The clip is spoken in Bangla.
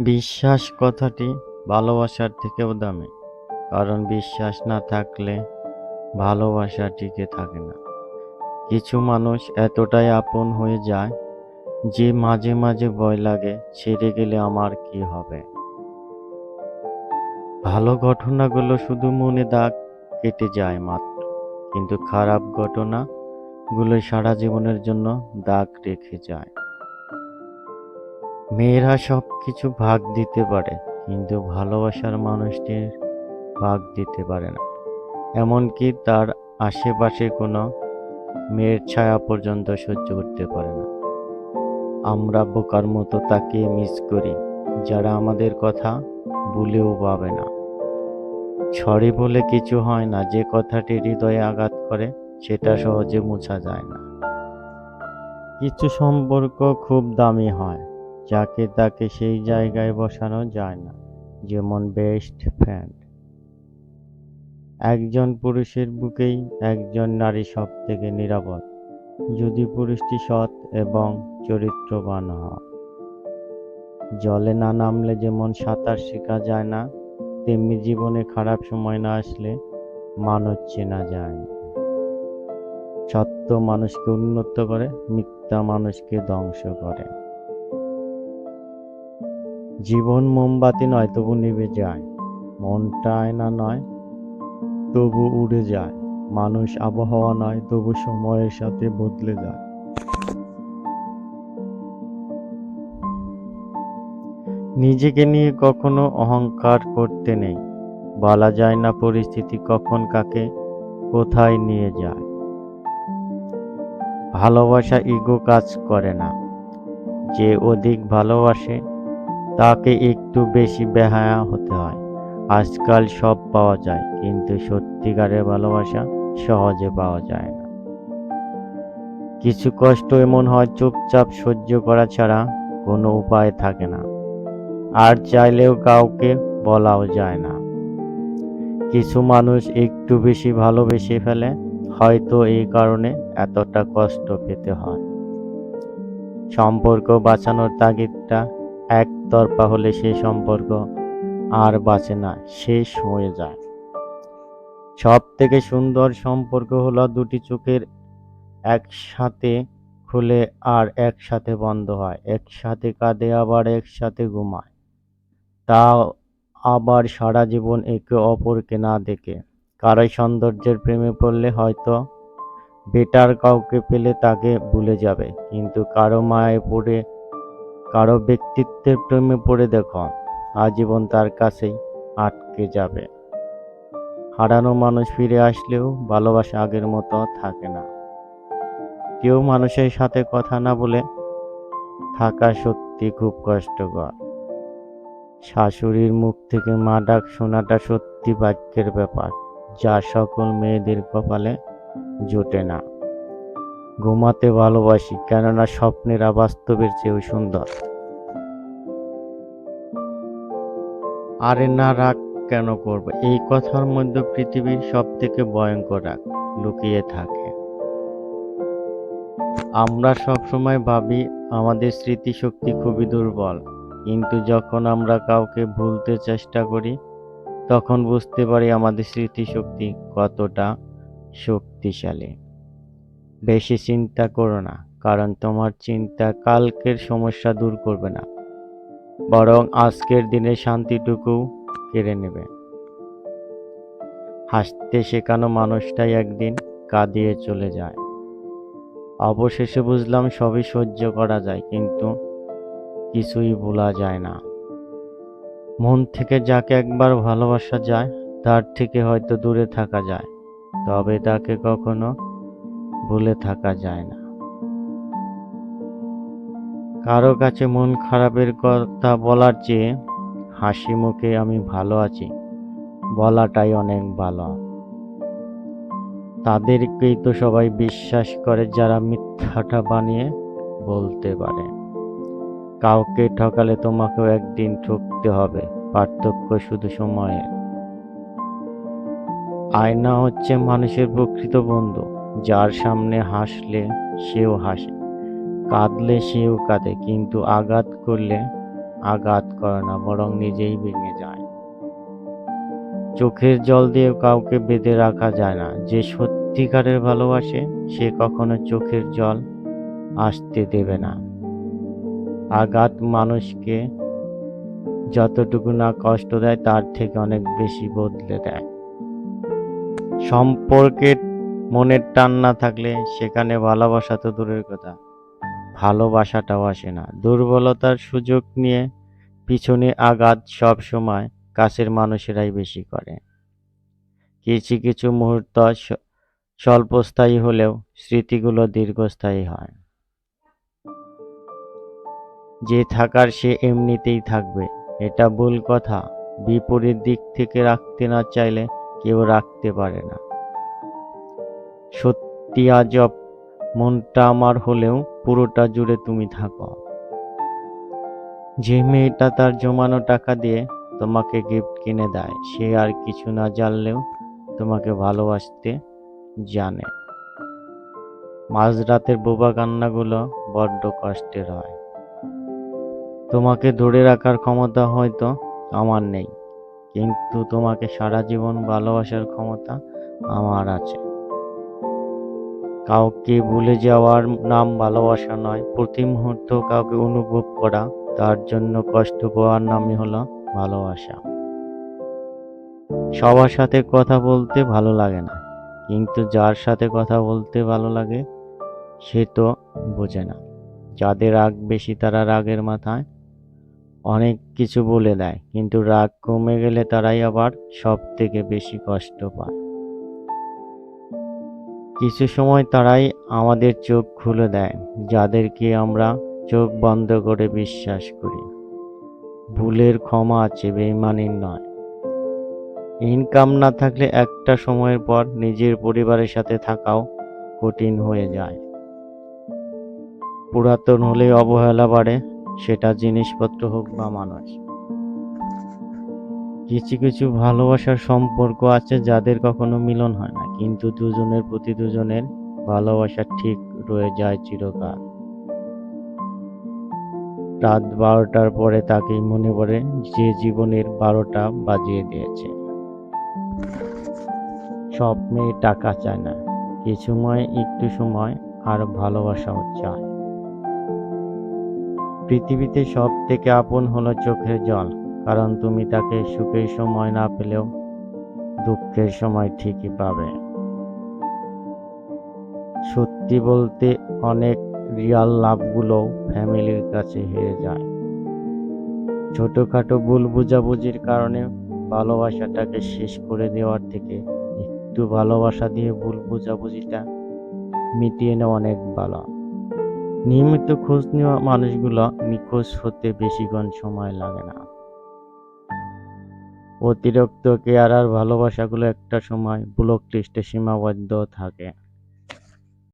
বিশ্বাস কথাটি ভালোবাসার থেকেও দামি। কারণ বিশ্বাস না থাকলে ভালোবাসা টিকে থাকে না। কিছু মানুষ এতটাই আপন হয়ে যায় যে মাঝে মাঝে ভয় লাগে, ছেড়ে গেলে আমার কি হবে? ভালো ঘটনাগুলো শুধু মনে দাগ কেটে যায় মাত্র। কিন্তু খারাপ ঘটনাগুলো সারা জীবনের জন্য দাগ রেখে যায়। মেয়েরা সব কিছু ভাগ দিতে পারে, কিন্তু ভালোবাসার মানুষটির ভাগ দিতে পারে না। এমনকি তার আশেপাশে কোনো মেয়ের ছায়া পর্যন্ত সহ্য করতে পারে না। আমরা বোকার মতো তাকে মিস করি, যারা আমাদের কথা ভুলেও পাবে না। সরি বলে কিছু হয় না, যে কথাটি হৃদয়ে আঘাত করে, সেটা সহজে মোছা যায় না। কিছু সম্পর্ক খুব দামি হয়। যাকে তাকে সেই জায়গায় বসানো যায় না, যেমন বেস্ট ফ্রেন্ড। একজন পুরুষের বুকেই একজন নারী সব থেকে নিরাপদ, যদি পুরুষটি সৎ এবং চরিত্রবান হয়। জলে না নামলে যেমন সাঁতার শেখা যায় না, তেমনি জীবনে খারাপ সময় না আসলে মানুষ চেনা যায় না। সত্য মানুষকে উন্নত করে, মিথ্যা মানুষকে ধ্বংস করে। জীবন মোমবাতি নয়, তবু নিভে যায়। মনটা আয়না নয়, তবু উড়ে যায়। মানুষ আবহাওয়া নয়, তবু সময়ের সাথে বদলে যায়। নিজেকে নিয়ে কখনো অহংকার করতে নেই। বলা যায় না পরিস্থিতি কখন কাকে কোথায় নিয়ে যায়। ভালোবাসা ইগো কাজ করে না। যে অধিক ভালোবাসে তাকে একটু বেশি বেহায়া হতে হয়। আজকাল সব পাওয়া যায়, কিন্তু সত্যিকারের ভালোবাসা সহজে পাওয়া যায় না। কিছু কষ্ট এমন হয়, চুপচাপ সহ্য করা ছাড়া কোনো উপায় থাকে না। আর চাইলেও কাউকে বলাও যায় না। কিছু মানুষ একটু বেশি ভালোবেসে ফেলে, হয়তো এই কারণে এতটা কষ্ট পেতে হয়। সম্পর্ক বাঁচানোর তাগিদটা একতরফা হলে সেই সম্পর্ক আর বাঁচে না, শেষ হয়ে যায়। সব থেকে সুন্দর সম্পর্ক হলো দুটি চোখের একসাথে খুলে আর একসাথে বন্ধ হয়। একসাথে কাঁদে, আবার একসাথে ঘুমায়। তা আবার সারা জীবন একে অপরকে না দেখে। কারোই সৌন্দর্যের প্রেমে পড়লে হয়তো বেটার কাউকে পেলে তাকে ভুলে যাবে, কিন্তু কারও মায়ে পড়ে কারও ব্যক্তিত্বের প্রেমে পড়ে দেখো, আজীবন তার কাছেই আটকে যাবে। হারানো মানুষ ফিরে আসলেও ভালোবাসা আগের মতো থাকে না। কেউ মানুষের সাথে কথা না বলে থাকা সত্যি খুব কষ্টকর। শাশুড়ির মুখ থেকে মা ডাক শোনাটা সত্যি বাক্যের ব্যাপার, যা সকল মেয়েদের কপালে জোটে না। ঘুমাতে ভালোবাসি, কেননা স্বপ্নেরা বাস্তবের চেয়েও সুন্দর। আরে না, রাগ কেন করবে? এই কথার মধ্যে পৃথিবীর সব থেকে ভয়ঙ্কর রাগ লুকিয়ে থাকে। আমরা সবসময় ভাবি আমাদের স্মৃতিশক্তি খুবই দুর্বল, কিন্তু যখন আমরা কাউকে ভুলতে চেষ্টা করি, তখন বুঝতে পারি আমাদের স্মৃতিশক্তি কতটা শক্তিশালী। বেশি চিন্তা করো না, কারণ তোমার চিন্তা কালকের সমস্যা দূর করবে না। বরং আজকের দিনে শান্তিটুকু কেড়ে নেবে। হাসতে শেখানো মানুষটাই একদিন কাঁদিয়ে চলে যায়। অবশেষে বুঝলাম সবই সহ্য করা যায়, কিন্তু কিছুই ভোলা যায় না। মন থেকে যাকে একবার ভালোবাসা যায়, তার থেকে হয়তো দূরে থাকা যায়, তবে তাকে কখনো ভুলে থাকা যায় না। কারও কাছে মন খারাপের কথা বলার চেয়ে হাসি মুখে আমি ভালো আছি, বলাটাই অনেক ভালো। তাদেরকেই তো সবাই বিশ্বাস করে যারা মিথ্যাটা বানিয়ে বলতে পারে। কাউকে ঠকালে তোমাকেও একদিন ঠকতে হবে, পার্থক্য শুধু সময়ের। আয়না হচ্ছে মানুষের প্রকৃত বন্ধু। যার সামনে হাসলে সেও হাসে, কাঁদলে সেও কাঁদে, কিন্তু আঘাত করলে আঘাত করে না, বরং নিজেই ভেঙে যায়। চোখের জল দিয়ে কাউকে বেঁধে রাখা যায় না, যে সত্যিকারের ভালোবাসে, সে কখনো চোখের জল আসতে দেবে না। আঘাত মানুষকে যতটুকু না কষ্ট দেয়, তার থেকে অনেক বেশি বদলে দেয়। সম্পর্কের মনের টান না থাকলে সেখানে ভালোবাসা তো দূরের কথা। ভালোবাসাটাও আসে না। দুর্বলতার সুযোগ নিয়ে পিছনে আঘাত সব সময় কাছের মানুষেরাই বেশি করে। কিছু কিছু মুহূর্ত স্বল্পস্থায়ী হলেও স্মৃতিগুলো দীর্ঘস্থায়ী হয়। যে থাকার সে এমনিতেই থাকবে। এটা ভুল কথা। বিপরীত দিক থেকে রাখতে না চাইলে কেউ রাখতে পারে না। সত্যি আজব মনটা আমার হলেও পুরোটা জুড়ে তুমি থাকো। যে মেয়েটা তার জমানো টাকা দিয়ে তোমাকে গিফট কিনে দেয়, সে আর কিছু না জানলেও তোমাকে ভালোবাসতে জানে। মাঝরাতের বোবা কান্নাগুলো বড্ড কষ্টের হয়। তোমাকে ধরে রাখার ক্ষমতা হয়তো আমার নেই, কিন্তু তোমাকে সারা জীবন ভালোবাসার ক্ষমতা আমার আছে। কাউকে ভুলে যাওয়ার নাম ভালোবাসা নয়। প্রতি মুহূর্ত কাউকে অনুভব করা, তার জন্য কষ্ট পাওয়ার নামই হলো ভালোবাসা। সবার সাথে কথা বলতে ভালো লাগে না, কিন্তু যার সাথে কথা বলতে ভালো লাগে, সে তো বোঝে না। যাদের রাগ বেশি তারা রাগের মাথায় অনেক কিছু বলে দেয়, কিন্তু রাগ কমে গেলে তারাই আবার সব থেকে বেশি কষ্ট পায়। কিছু সময় তারাই আমাদের চোখ খুলে দেয়, যাদেরকে আমরা চোখ বন্ধ করে বিশ্বাস করি। ভুলের ক্ষমা আছে বেইমানির নয়। ইনকাম না থাকলে একটা সময়ের পর নিজের পরিবারের সাথে থাকাও কঠিন হয়ে যায়। পুরাতন হলে অবহেলা বাড়ে, সেটা জিনিসপত্র হোক বা মানুষ। কিছু কিছু ভালোবাসার সম্পর্ক আছে যাদের কখনো মিলন হয় না, কিন্তু দুজনের প্রতি দুজনের ভালোবাসা ঠিক রয়ে যায় চিরকাল। রাত বারোটার পরে তাকেই মনে পড়ে যে জীবনের বারোটা বাজিয়ে দিয়েছে। সব মেয়ে টাকা চায় না, কিছু সময় একটু সময় আর ভালোবাসাও চায়। পৃথিবীতে সব থেকে আপন হলো চোখের জল। কারণ তুমি তাকে সুখের সময় না পেলেও দুঃখের সময় ঠিকই পাবে। সত্যি বলতে অনেক রিয়াল লাভগুলোও ফ্যামিলির কাছে হেরে যায়। ছোটখাটো ভুল বুঝাবুঝির কারণে ভালোবাসাটাকে শেষ করে দেওয়ার থেকে একটু ভালোবাসা দিয়ে ভুল বুঝাবুঝিটা মিটিয়ে নেওয়া অনেক ভালো। নিয়মিত খোঁজ নেওয়া মানুষগুলো নিখোঁজ হতে বেশিক্ষণ সময় লাগে না। অতিরিক্ত কেয়ারার ভালোবাসাগুলো একটা সময় ব্লক লিস্টে সীমাবদ্ধ থাকে।